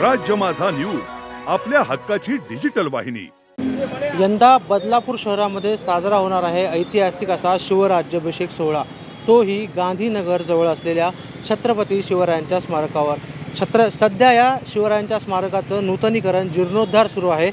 राज्य माझा न्यूज आपल्या हक्काची डिजिटल वाहिनी. यंदा बदलापूर शहरामध्ये साजरा होणार आहे ऐतिहासिक असा शिवराज्याभिषेक सोहळा. तोही गांधीनगर जवळ असलेल्या छत्रपती शिवरायांच्या स्मारकावर. छत्र सध्या या शिवरायांच्या स्मारकाचं नूतनीकरण जीर्णोद्धार सुरू आहे.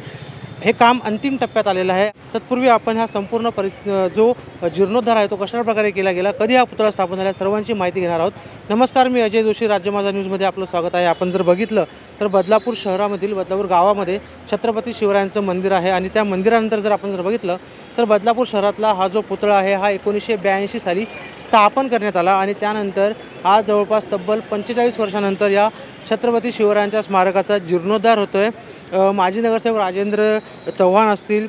हे काम अंतिम टप्प्यात आलेलं आहे. तत्पूर्वी आपण हा संपूर्ण परि जो जीर्णोद्धार आहे तो कशा प्रकारे केला गेला कधी हा पुतळा स्थापन झाला सर्वांची माहिती घेणार आहोत. नमस्कार मी अजय जोशी राज्य माझा न्यूजमध्ये आपलं स्वागत आहे. आपण जर बघितलं तर बदलापूर शहरामधील बदलापूर गावामध्ये छत्रपती शिवरायांचं मंदिर आहे आणि त्या मंदिरानंतर जर आपण जर बघितलं तर बदलापूर शहरातला हा जो पुतळा आहे हा एकोणीसशे ब्याऐंशी साली स्थापन करण्यात आला आणि त्यानंतर आज जवळपास तब्बल पंचेचाळीस वर्षानंतर या छत्रपती शिवरायांच्या स्मारकाचा जीर्णोद्धार होतो आहे माजी नगरसेवक राजेंद्र चव्हाण असतील.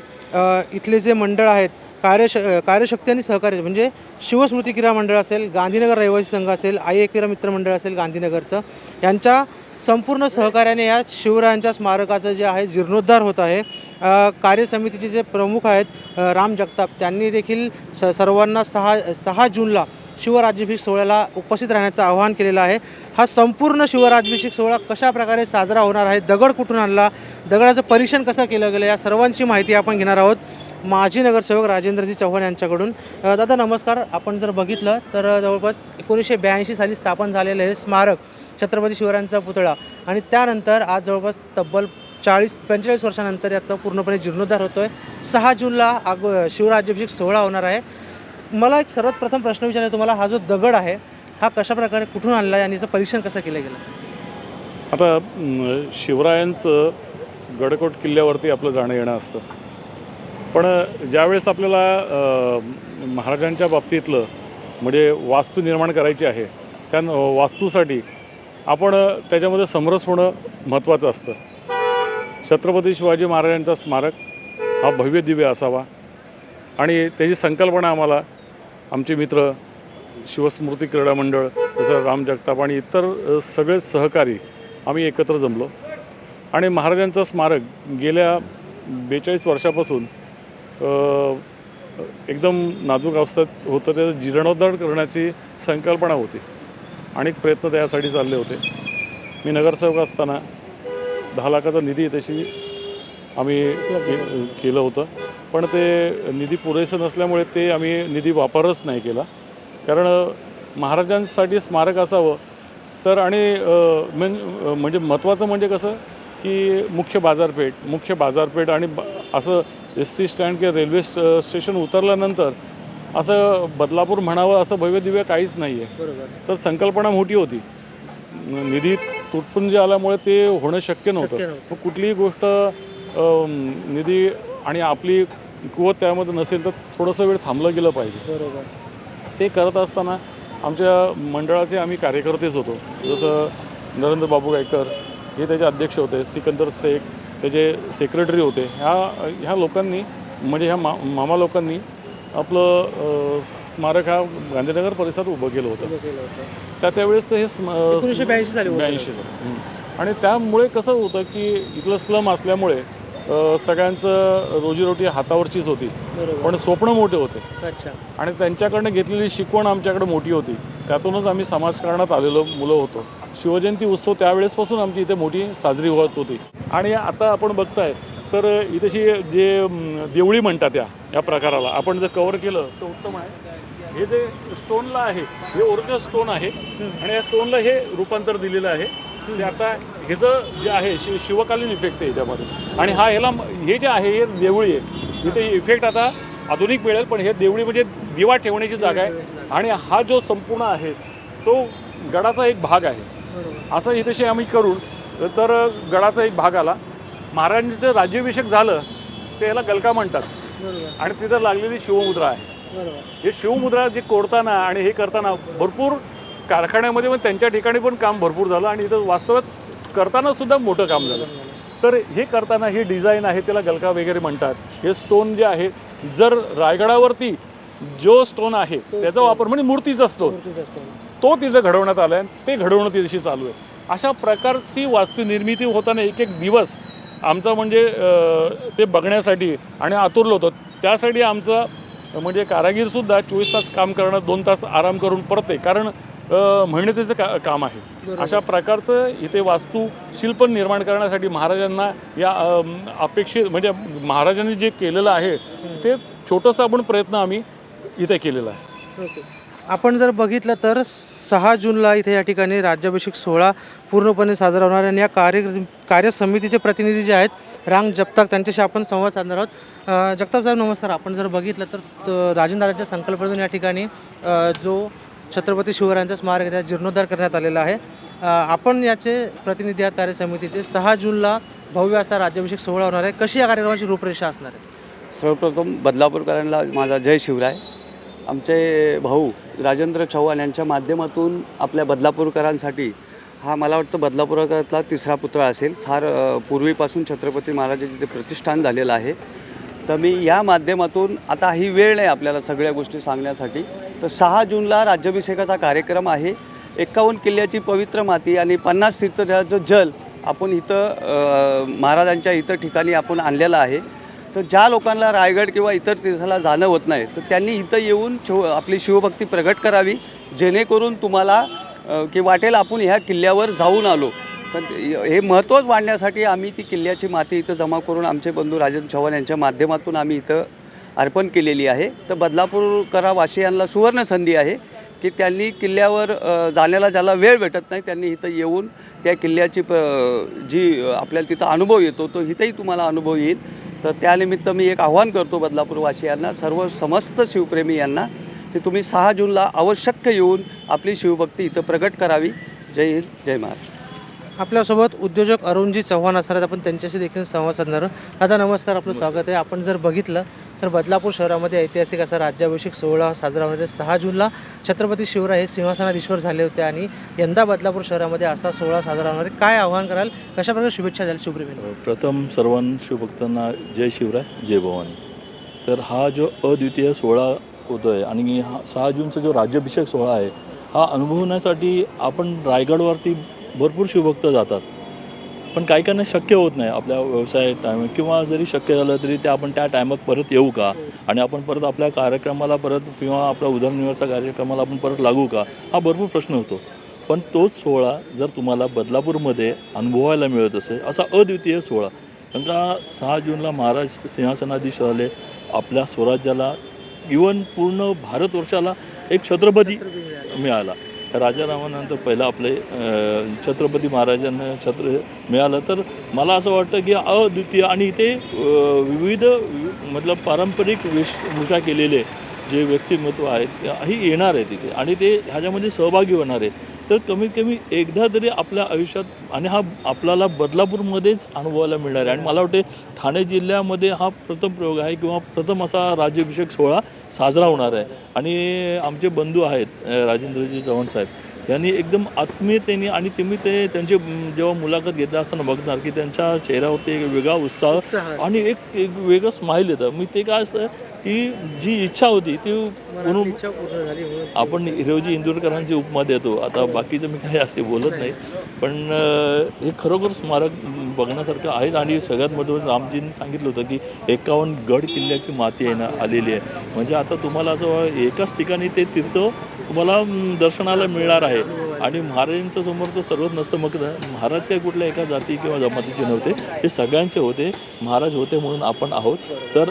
इथले जे मंडळ आहेत कार्यश कार्यशक्ती आणि सहकार्य म्हणजे शिवस्मृती क्रीडा मंडळ असेल गांधीनगर रहिवासी संघ असेल आई एकविरा मित्र मंडळ असेल गांधीनगरचं यांच्या संपूर्ण सहकार्याने या शिवरायांच्या स्मारकाचं जे आहे जीर्णोद्धार होत आहे. कार्यसमितीचे जे प्रमुख आहेत राम जगताप त्यांनी देखील स सर्वांना सहा सहा जूनला शिवराज्याभिषेक सोहळ्याला उपस्थित राहण्याचं आवाहन केलेलं आहे. हा संपूर्ण शिवराज्याभिषेक सोहळा कशा प्रकारे साजरा होणार आहे? दगड कुठून आणला? दगडाचं परीक्षण कसं केलं गेलं? या सर्वांची माहिती आपण घेणार आहोत. माजी नगरसेवक राजेंद्रजी चव्हाण यांच्याकडून. दादा नमस्कार. आपण जर बघितलं तर जवळपास एकोणीसशे ब्याऐंशी साली स्थापन झालेलं हे स्मारक छत्रपती शिवरायांचा पुतळा आणि त्यानंतर आज जवळपास तब्बल चाळीस पंचेचाळीस वर्षानंतर याचा पूर्णपणे जीर्णोद्धार होतो आहे सहा जूनला आग शिवराज्याभिषेक सोहळा होणार आहे. मला एक सर्वात प्रथम प्रश्न विचारला तुम्हाला हा जो दगड आहे हा कशा प्रकारे कुठून आणला आहे आणि याचं परीक्षण कसं केलं गेलं? आता म, शिवरायांचं गडकोट किल्ल्यावरती आपलं जाणं येणं असतं. पण ज्यावेळेस आपल्याला अ, महाराजांच्या बाबतीतलं म्हणजे वास्तू निर्माण करायची आहे त्या न- वास्तूसाठी आपण त्याच्यामध्ये समरस होणं महत्त्वाचं असतं. छत्रपती शिवाजी महाराजांचा स्मारक हा भव्य दिव्य असावा. आणि त्याची संकल्पना आम्हाला आमचे मित्र शिवस्मृती क्रीडा मंडळ जसं राम जगताप आणि इतर सगळे सहकारी आम्ही एकत्र जमलो. आणि महाराजांचं स्मारक गेल्या बेचाळीस वर्षापासून एकदम नाजूक अवस्थेत होतं. त्याचं जीर्णोद्धार करण्याची संकल्पना होती अनेक प्रयत्न त्यासाठी चालले होते. मी नगरसेवक असताना दहा लाखाचा निधी तशी आम्ही केलं होतं. पण ते निधी पुरेसं नसल्यामुळे ते आम्ही निधी वापरच नाही केला. कारण महाराजांसाठी स्मारक असावं. तर आणि म्हणजे महत्त्वाचं म्हणजे कसं की मुख्य बाजारपेठ मुख्य बाजारपेठ आणि ब असं एस टी स्टँड किंवा रेल्वे स्ट स्टेशन उतरल्यानंतर असं बदलापूर म्हणावं असं भव्य दिव्य काहीच नाही आहे तर संकल्पना मोठी होती. निधी तुटपुंजी आल्यामुळे ते होणं शक्य नव्हतं. कुठलीही गोष्ट निधी आणि आपली कुवत त्यामध्ये नसेल तर थोडंसं वेळ थांबलं गेलं पाहिजे. बरोबर. ते करत असताना आमच्या मंडळाचे आम्ही कार्यकर्तेच होतो. जसं नरेंद्र बाबू गायकर हे त्याचे अध्यक्ष होते सिकंदर शेख त्याचे सेक्रेटरी होते. ह्या ह्या लोकांनी म्हणजे ह्या मा मामा लोकांनी आपलं स्मारक हा गांधीनगर परिसरात उभं केलं होतं. त्या त्यावेळेस ते हे ब्याऐंशी. ब्याऐंशी आणि त्यामुळे कसं होतं की इथलं स्लम असल्यामुळे सगळ्यांचं रोजीरोटी हातावरचीच होती. पण स्वप्न मोठे होते. अच्छा. आणि त्यांच्याकडनं घेतलेली शिकवण आमच्याकडे मोठी होती. त्यातूनच आम्ही समाजकारणात आलेलो मुलं होतो. शिवजयंती उत्सव त्यावेळेसपासून आमची इथे मोठी साजरी होत होती. आणि आता आपण बघताय तर इथेशी जे देवळी म्हणतात या या प्रकाराला आपण जर कव्हर केलं तर उत्तम आहे. हे जे स्टोनला आहे हे ओरिजिनल स्टोन आहे. आणि या स्टोनला हे रूपांतर दिलेलं आहे. ते आता ह्याचं जे आहे शि शिवकालीन इफेक्ट आहे याच्यामध्ये. आणि हा ह्याला हे जे आहे हे देवळी आहे. इथे इफेक्ट आता आधुनिक मिळेल पण हे देवळी म्हणजे दिवा ठेवण्याची जागा आहे. आणि हा जो संपूर्ण आहे तो गडाचा एक भाग आहे. असं इथेशी आम्ही करून तर गडाचा एक भाग आला. महाराजांचं राज्याभिषेक झालं ते याला गलका म्हणतात. आणि तिथं लागलेली शिवमुद्रा आहे. हे शिवमुद्रा जी कोरताना आणि हे करताना भरपूर कारखान्यामध्ये पण त्यांच्या ठिकाणी पण काम भरपूर झालं आणि इथं वास्तवात करताना सुद्धा मोठं काम झालं. तर हे करताना हे डिझाईन आहे त्याला गलका वगैरे म्हणतात. हे स्टोन जे आहे जर रायगडावरती जो स्टोन आहे त्याचा वापर म्हणजे मूर्तीचा स्टोन तो तिथं घडवण्यात आला आहे ते घडवणं तिथेशी चालू आहे. अशा प्रकारची वास्तुनिर्मिती होताना एक एक दिवस आमचा म्हणजे ते बघण्यासाठी आणि आतुरलो होतो. त्यासाठी आमचं म्हणजे कारागीरसुद्धा चोवीस तास काम करणं दोन तास आराम करून परत आहे कारण मेहनतीचं का काम आहे. अशा प्रकारचं इथे वास्तुशिल्प निर्माण करण्यासाठी महाराजांना या अपेक्षित म्हणजे महाराजांनी जे केलेलं आहे ते छोटंसं आपण प्रयत्न आम्ही इथे केलेला आहे. आपण जर बघितलं तर सहा जूनला इथे या ठिकाणी राज्याभिषेक सोहळा पूर्णपणे साजरा होणार आणि या कार्य कार्यसमितीचे प्रतिनिधी जे आहेत रांग जगताप त्यांच्याशी आपण संवाद साधणार आहोत. जगताप साहेब नमस्कार. आपण जर बघितलं तर राजेंद्राच्या संकल्पनेतून या ठिकाणी जो छत्रपती शिवरायांचा स्मारक आहे जीर्णोद्धार करण्यात आलेला आहे. आपण याचे प्रतिनिधी आहात कार्यसमितीचे. सहा जूनला भव्य असा राज्याभिषेक सोहळा होणार आहे. कशी या कार्यक्रमाची रूपरेषा असणार आहे? सर्वप्रथम बदलापूरकरांना माझा जय शिवराय. आमचे भाऊ राजेंद्र चव्हाण यांच्या माध्यमातून आपल्या बदलापूरकरांसाठी हा मला वाटतं बदलापूरकरातला तिसरा पुत्र असेल. फार पूर्वीपासून छत्रपती महाराजांचे ते प्रतिष्ठान झालेलं आहे. तर मी या माध्यमातून आता ही वेळ नाही आपल्याला सगळ्या गोष्टी सांगण्यासाठी सहा जूनला राज्याभिषेकाचा कार्यक्रम आहे. एक्कावन्न किल्ल्याची पवित्र माती आणि पन्नास तीर्थाचं जल आपण इथं महाराजांच्या इथं ठिकाणी आपण आणलेलं आहे. तर ज्या लोकांना रायगड किंवा इतर तीर्थाला जाणं होत नाही तर त्यांनी इथं येऊन शिव आपली शिवभक्ती प्रगट करावी. जेणेकरून तुम्हाला की वाटेल आपण ह्या किल्ल्यावर जाऊन आलो. पण हे महत्त्वच वाढण्यासाठी आम्ही ती किल्ल्याची माती इथं जमा करून आमचे बंधू राजन चव्हाण यांच्या माध्यमातून आम्ही इथं अर्पण केलेली आहे. तर बदलापूरकरावासियांना सुवर्ण संधी आहे की त्यांनी किल्ल्यावर जाण्याला ज्याला वेळ भेटत नाही त्यांनी इथं येऊन त्या किल्ल्याची प जी आपल्याला तिथं अनुभव येतो तो इथंही तुम्हाला अनुभव येईल. तर त्यानिमित्त मी एक आव्हान करतो बदलापूरवासियांना सर्व समस्त शिवप्रेमी यांना की तुम्ही सहा जूनला आवश्यक येऊन आपली शिवभक्ती इथं प्रगट करावी. जय हिंद जय महाराष्ट्र. आपल्यासोबत उद्योजक अरुणजी चव्हाण असणार आहेत. आपण त्यांच्याशी देखील संवाद साधणार आहोत. दादा नमस्कार. आपलं स्वागत आहे. आपण जर बघितलं तर बदलापूर शहरामध्ये ऐतिहासिक असा राज्याभिषेक सोहळा साजरा होणार सहा जूनला छत्रपती शिवराय हे सिंहासनाधीश्वर झाले होते आणि यंदा बदलापूर शहरामध्ये असा सोहळा साजरा होणार काय आव्हान कराल? कशा प्रकारे शुभेच्छा द्याल शिवप्रेमी प्रथम सर्वां शिवभक्तांना जय शिवराय जय भवानी. तर हा जो अद्वितीय सोहळा होतो आहे आणि हा सहा जूनचा जो राज्याभिषेक सोहळा आहे हा अनुभवण्यासाठी आपण रायगडवरती भरपूर शिवभक्त जातात. पण काही काहींना शक्य होत नाही आपल्या व्यवसाय टायम किंवा जरी शक्य झालं तरी ते आपण त्या टायमात परत येऊ का? आणि आपण परत आपल्या कार्यक्रमाला परत किंवा आपल्या उदरनिर्वाहाच्या कार्यक्रमाला आपण परत लागू का? हा भरपूर प्रश्न होतो. पण तोच सोहळा जर तुम्हाला बदलापूरमध्ये अनुभवायला मिळत असेल असा अद्वितीय सोहळा. कारण का सहा जूनला महाराज सिंहासनाधीश झाले आपल्या स्वराज्याला इवन पूर्ण भारतवर्षाला एक छत्रपती मिळाला. राजारामानंतर पहिलं आपले छत्रपती महाराजांना छत्र मिळालं. तर मला असं वाटतं की अद्वितीय आणि ते विविध मतलब पारंपरिक वेशभूषा केलेले जे व्यक्तिमत्व आहेत ही येणार आहे तिथे आणि ते ह्याच्यामध्ये सहभागी होणार आहे तर कमीत कमी एकदा तरी आपल्या आयुष्यात आणि हा आपल्याला बदलापूरमध्येच अनुभवायला मिळणार आहे. आणि मला वाटते ठाणे जिल्ह्यामध्ये हा प्रथम प्रयोग आहे किंवा प्रथम असा राज्याभिषेक सोहळा साजरा होणार आहे. आणि आमचे बंधू आहेत राजेंद्रजी चव्हाण साहेब. यांनी एकदम आत्मीयतेने आणि तुम्ही ते त्यांची जेव्हा मुलाखत घेता असताना बघणार की त्यांच्या चेहऱ्यावरती एक वेगळा उत्साह उत्साह आणि एक एक वेगळं स्माईल येतं. मी ते काय असं की जी इच्छा होती ती म्हणून. आपण हिरोजी इंदूरकरांची उपमा देतो. आता बाकीचं मी काही असे बोलत नाही. पण हे खरोखर स्मारक बघण्यासारखं आहेत आणि सगळ्यात महत्त्वाचं रामजींनी सांगितलं होतं की एकावन्न गड किल्ल्याची माती आहे ना आलेली आहे. म्हणजे आता तुम्हाला असं एकाच ठिकाणी ते तीर्थ तुम्हाला दर्शनाला मिळणार आहे. आणि महाराजांच्या समोर तर सर्वच नसतं मग महाराज काही कुठल्या एका जाती किंवा जमातीचे नव्हते. हे सगळ्यांचे होते. महाराज होते म्हणून आपण आहोत. तर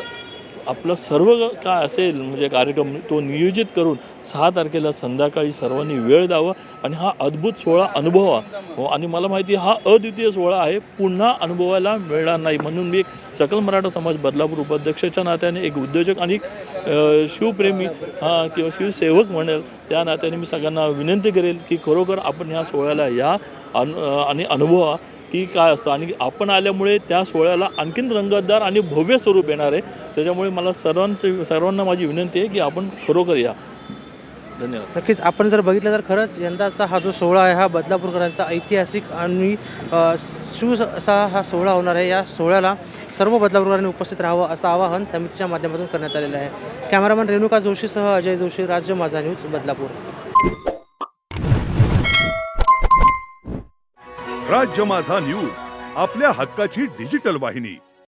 आपलं सर्व काय असेल म्हणजे कार्यक्रम तो नियोजित करून सहा तारखेला संध्याकाळी सर्वांनी वेळ द्यावा आणि हा अद्भुत सोहळा अनुभवा. हो, आणि मला माहिती हा अद्वितीय सोहळा आहे पुन्हा अनुभवायला मिळणार नाही. म्हणून मी एक सकल मराठा समाज बदलापूर उपाध्यक्षाच्या नात्याने एक उद्योजक आणि शिवप्रेमी हा किंवा शिवसेवक म्हणेल त्या नात्याने मी सगळ्यांना विनंती करेल की खरोखर आपण ह्या सोहळ्याला या अनु आणि अनुभवा. की काय असतं? आणि आपण आल्यामुळे त्या सोहळ्याला आणखीन रंगतदार आणि भव्य स्वरूप येणार आहे. त्याच्यामुळे मला सर्वांचे सर्वांना माझी विनंती आहे की आपण खरोखर या. धन्यवाद. नक्कीच. आपण जर बघितलं तर खरंच यंदाचा हा जो सोहळा आहे हा बदलापूरकरांचा ऐतिहासिक आणि अ, शिव असा हा सोहळा होणार आहे. या सोहळ्याला सर्व बदलापूरकरांनी उपस्थित राहावं असं आवाहन समितीच्या माध्यमातून करण्यात आलेलं आहे. कॅमेरामॅन रेणुका जोशीसह अजय जोशी राज्य माझा न्यूज बदलापूर. राज्य माझा न्यूज आपल्या हक्काची डिजिटल वाहिनी.